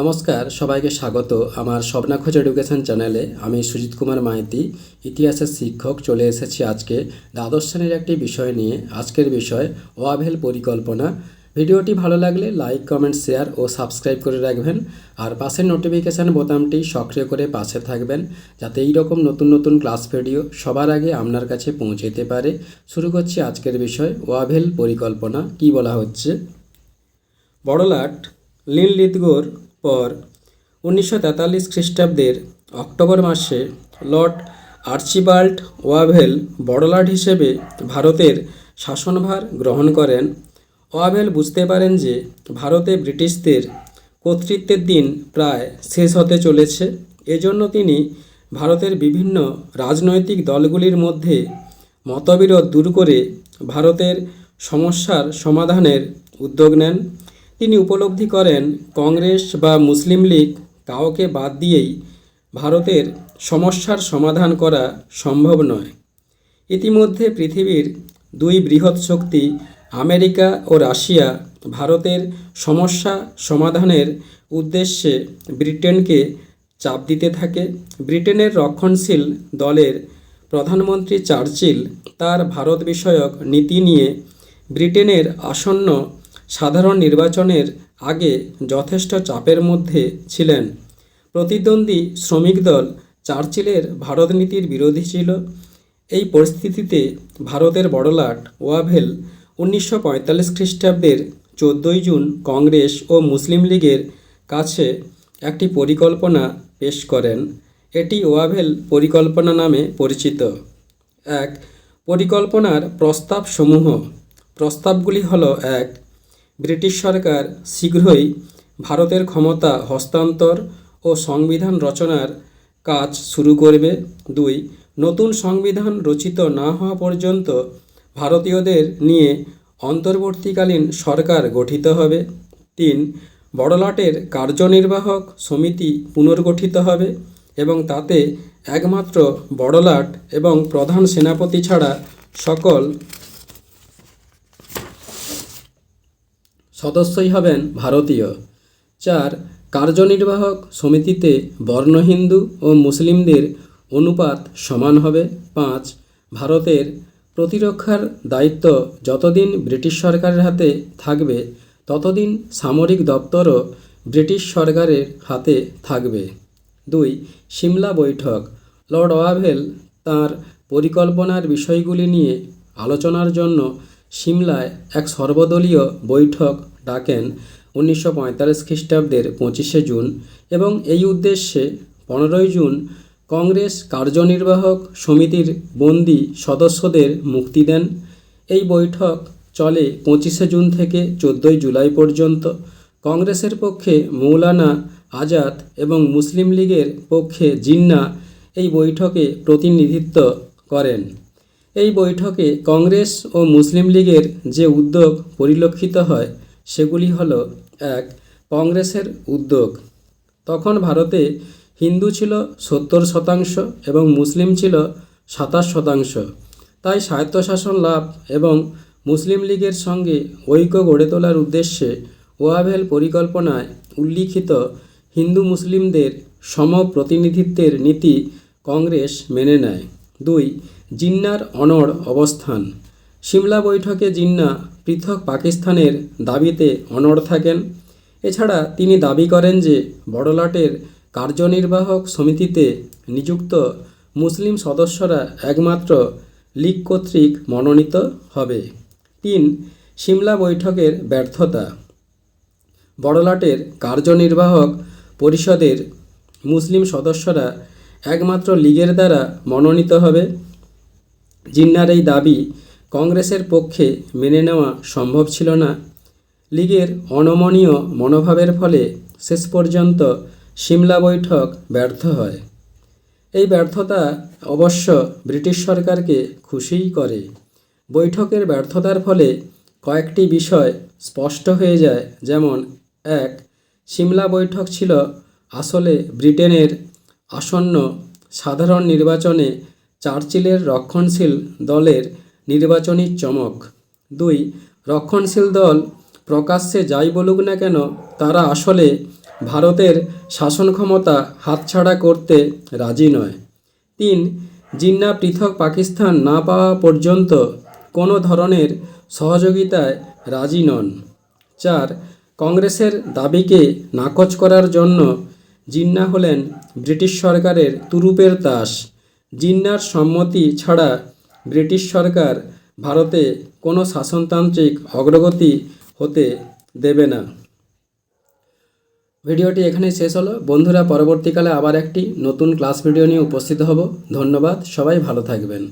নমস্কার, সবাইকে স্বাগত। আমার স্বপ্নাখোঁজ এডুকেশন চ্যানেলে আমি সুজিত কুমার মাইতি, ইতিহাসের শিক্ষক, চলে এসেছি আজকে দ্বাদশ শ্রেণির একটি বিষয় নিয়ে। আজকের বিষয় ওয়াভেল পরিকল্পনা। ভিডিওটি ভালো লাগলে লাইক, কমেন্ট, শেয়ার ও সাবস্ক্রাইব করে রাখবেন। আর পাশের নোটিফিকেশান বোতামটি সক্রিয় করে পাশে থাকবেন, যাতে এই রকম নতুন নতুন ক্লাস ভিডিও সবার আগে আপনার কাছে পৌঁছে যেতে পারে। শুরু করছি আজকের বিষয় ওয়াভেল পরিকল্পনা, কি বলা হচ্ছে? বড়লাট লীল লিতগোর পর উনিশশো তেতাল্লিশ খ্রিস্টাব্দের অক্টোবর মাসে লর্ড আর্চিবাল্ড ওয়াভেল বড়লাট হিসেবে ভারতের শাসনভার গ্রহণ করেন। ওয়াভেল বুঝতে পারেন যে ভারতে ব্রিটিশদের কর্তৃত্বের দিন প্রায় শেষ হতে চলেছে। এজন্য তিনি ভারতের বিভিন্ন রাজনৈতিক দলগুলির মধ্যে মতবিরোধ দূর করে ভারতের সমস্যার সমাধানের উদ্যোগ নেন। তিনি উপলব্ধি করেন, কংগ্রেস বা মুসলিম লীগ কাউকে বাদ দিয়েই ভারতের সমস্যার সমাধান করা সম্ভব নয়। ইতিমধ্যে পৃথিবীর দুই বৃহৎ শক্তি আমেরিকা ও রাশিয়া ভারতের সমস্যা সমাধানের উদ্দেশ্যে ব্রিটেনকে চাপ দিতে থাকে। ব্রিটেনের রক্ষণশীল দলের প্রধানমন্ত্রী চার্চিল তার ভারত বিষয়ক নীতি নিয়ে ব্রিটেনের আসন্ন সাধারণ নির্বাচনের আগে যথেষ্ট চাপের মধ্যে ছিলেন। প্রতিদ্বন্দ্বী শ্রমিক দল চার্চিলের ভারত নীতির বিরোধী ছিল। এই পরিস্থিতিতে ভারতের বড়লাট ওয়াভেল উনিশশো পঁয়তাল্লিশ খ্রিস্টাব্দের চোদ্দোই জুন কংগ্রেস ও মুসলিম লীগের কাছে একটি পরিকল্পনা পেশ করেন। এটি ওয়াভেল পরিকল্পনা নামে পরিচিত। এক, পরিকল্পনার প্রস্তাবসমূহ। প্রস্তাবগুলি হলো, এক ব্রিটিশ সরকার শীঘ্রই ভারতের ক্ষমতা হস্তান্তর ও সংবিধান রচনার কাজ শুরু করবে। দুই, নতুন সংবিধান রচিত না হওয়া পর্যন্ত ভারতীয়দের নিয়ে অন্তর্বর্তীকালীন সরকার গঠিত হবে। তিন, বড়লাটের কার্যনির্বাহক সমিতি পুনর্গঠিত হবে এবং তাতে একমাত্র বড়লাট এবং প্রধান সেনাপতি ছাড়া সকল সদস্যই হবেন ভারতীয়। চার, কার্যনির্বাহক সমিতিতে বর্ণ হিন্দু ও মুসলিমদের অনুপাত সমান হবে। পাঁচ, ভারতের প্রতিরক্ষার দায়িত্ব যতদিন ব্রিটিশ সরকারের হাতে থাকবে, ততদিন সামরিক দপ্তরও ব্রিটিশ সরকারের হাতে থাকবে। দুই, সিমলা বৈঠক। লর্ড ওয়াভেল তার পরিকল্পনার বিষয়গুলি নিয়ে আলোচনার জন্য সিমলায় এক সর্বদলীয় বৈঠক ডাকেন উনিশশো পঁয়তাল্লিশ খ্রিস্টাব্দের পঁচিশে জুন এবং এই উদ্দেশ্যে পনেরোই জুন কংগ্রেস কার্যনির্বাহক সমিতির বন্দি সদস্যদের মুক্তি দেন। এই বৈঠক চলে পঁচিশে জুন থেকে চোদ্দোই জুলাই পর্যন্ত। কংগ্রেসের পক্ষে মৌলানা আজাদ এবং মুসলিম লীগের পক্ষে জিন্না এই বৈঠকে প্রতিনিধিত্ব করেন। এই বৈঠকে কংগ্রেস ও মুসলিম লীগের যে উদ্যোগ পরিলক্ষিত হয়, সেগুলি হল, এক, কংগ্রেসের উদ্যোগ। তখন ভারতে হিন্দু ছিল সত্তর শতাংশ এবং মুসলিম ছিল সাতাশ শতাংশ। তাই স্বায়ত্তশাসন লাভ এবং মুসলিম লীগের সঙ্গে ঐক্য গড়ে তোলার উদ্দেশ্যে ওয়াভেল পরিকল্পনায় উল্লিখিত হিন্দু মুসলিমদের সম প্রতিনিধিত্বের নীতি কংগ্রেস মেনে নেয়। দুই জিন্নার অনড় অবস্থান। সিমলা বৈঠকে জিন্না পৃথক পাকিস্তানের দাবিতে অনড় থাকেন। এছাড়া তিনি দাবি করেন যে বড়লাটের কার্যনির্বাহক সমিতিতে নিযুক্ত মুসলিম সদস্যরা একমাত্র লীগ কর্তৃক মনোনীত হবে। তিন সিমলা বৈঠকের ব্যর্থতা। বড়লাটের কার্যনির্বাহক পরিষদের মুসলিম সদস্যরা একমাত্র লীগের দ্বারা মনোনীত হবে। জিন্নার এই দাবি কংগ্রেসের পক্ষে মেনে নেওয়া সম্ভব ছিল না। লীগের অনমনীয় মনোভাবের ফলে শেষ পর্যন্ত সিমলা বৈঠক ব্যর্থ হয়। এই ব্যর্থতা অবশ্য ব্রিটিশ সরকারকে খুশিই করে। বৈঠকের ব্যর্থতার ফলে কয়েকটি বিষয় স্পষ্ট হয়ে যায়। যেমন, এক, সিমলা বৈঠক ছিল আসলে ব্রিটেনের আসন্ন সাধারণ নির্বাচনে চার্চিলের রক্ষণশীল দলের নির্বাচনী চমক। দুই, রক্ষণশীল দল প্রকাশ্যে যাই বলুক না কেন, তারা আসলে ভারতের শাসন ক্ষমতা হাতছাড়া করতে রাজি নয়। তিন, জিন্না পৃথক পাকিস্তান না পাওয়া পর্যন্ত কোনো ধরনের সহযোগিতায় রাজি নন। চার, কংগ্রেসের দাবিকে নাকচ করার জন্য জিন্না হলেন ব্রিটিশ সরকারের তুরুপের তাস জিন্নার সম্মতি ছাড়া ব্রিটিশ সরকার ভারতে কোনো শাসনতান্ত্রিক অগ্রগতি হতে দেবে না। ভিডিওটি এখানে শেষ হলো। বন্ধুরা, পরবর্তীকালে আবার একটি নতুন ক্লাস ভিডিও নিয়ে উপস্থিত হব। ধন্যবাদ। সবাই ভালো থাকবেন।